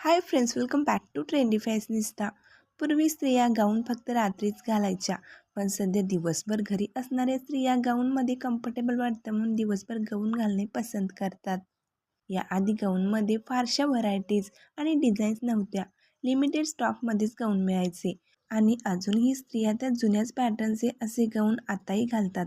Hi friends welcome back to trendy fashionista पूर्वी स्त्रिया गाऊन फक्त रात्रीच घालायच्या पण सध्या दिवसभर घरी असणाऱ्या स्त्रिया गाऊनमध्ये कम्फर्टेबल वाटतं म्हणून दिवसभर गाऊन घालणे पसंत करतात. याआधी गाऊनमध्ये फारशा व्हरायटीज आणि डिझाईन्स नव्हत्या. लिमिटेड स्टॉकमध्येच गाऊन मिळायचे. आणि अजूनही स्त्रिया त्या जुन्याच पॅटर्नचे असे गाऊन आताही घालतात.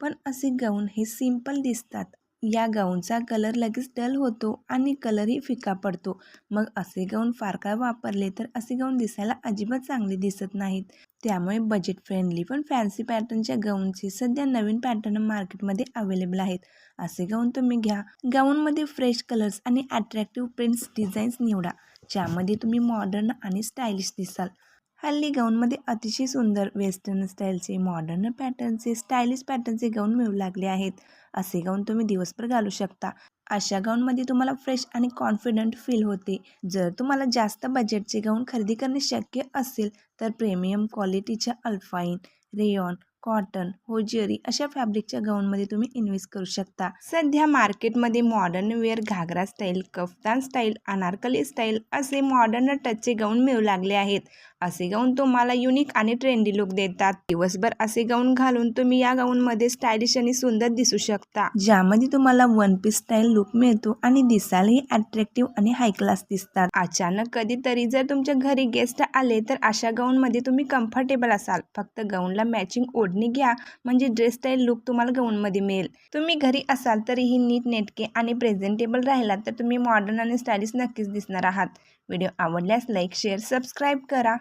पण असे गाऊन हे सिंपल दिसतात. या गाऊनचा कलर लगेच डल होतो आणि कलरही फिका पडतो. मग असे गाऊन फार काळ वापरले तर असे गाऊन दिसायला अजिबात चांगले दिसत नाहीत. त्यामुळे बजेट फ्रेंडली पण फॅन्सी पॅटर्नच्या गाऊनचे सध्या नवीन पॅटर्न मार्केटमध्ये अवेलेबल आहेत. असे गाऊन तुम्ही घ्या. गाऊनमध्ये फ्रेश कलर्स आणि अट्रॅक्टिव्ह प्रिंट्स डिझाईन्स निवडा. ज्यामध्ये तुम्ही मॉडर्न आणि स्टायलिश दिसाल. हल्ली गाऊनमध्ये अतिशय सुंदर वेस्टर्न स्टाईलचे मॉडर्न पॅटर्नचे स्टायलिश पॅटर्नचे गाऊन मिळू लागले आहेत. असे गाऊन तुम्ही दिवसभर घालू शकता. अशा गाऊनमध्ये तुम्हाला फ्रेश आणि कॉन्फिडंट फील होते. जर तुम्हाला जास्त बजेटचे गाऊन खरेदी करणे शक्य असेल तर प्रीमियम क्वालिटीच्या अल्फाईन रेयॉन कॉटन होजिअरी अशा फॅब्रिकच्या गाऊनमध्ये तुम्ही इन्व्हेस्ट करू शकता. सध्या मार्केटमध्ये modern wear ghagra style kaftan style anarkali style असे मॉडर्न टचचे गाऊन मिळू लागले आहेत. असे गाऊन तुम्हाला युनिक आणि ट्रेंडी लुक देतात. दिवसभर असे गाऊन घालून तुम्ही या गाऊनमध्ये स्टायलिश आणि सुंदर दिसू शकता. ज्यामध्ये तुम्हाला वन पीस स्टाईल लुक मिळतो आणि दिसायलाही अट्रॅक्टिव्ह आणि हाय क्लास दिसतात. अचानक कधीतरी जर तुमच्या घरी गेस्ट आले तर अशा गाऊनमध्ये तुम्ही कम्फर्टेबल असाल. फक्त गाऊनला मॅचिंग ओढ ओढणी घ्या. म्हणजे ड्रेस स्टाईल लुक तुम्हाला गाऊनमध्ये मिळेल. तुम्ही घरी असाल तरीही नीट नेटके आणि प्रेझेंटेबल राहिलात तर तुम्ही मॉडर्न आणि स्टायलिश नक्कीच दिसणार आहात. व्हिडिओ आवडल्यास लाईक शेअर सबस्क्राईब करा.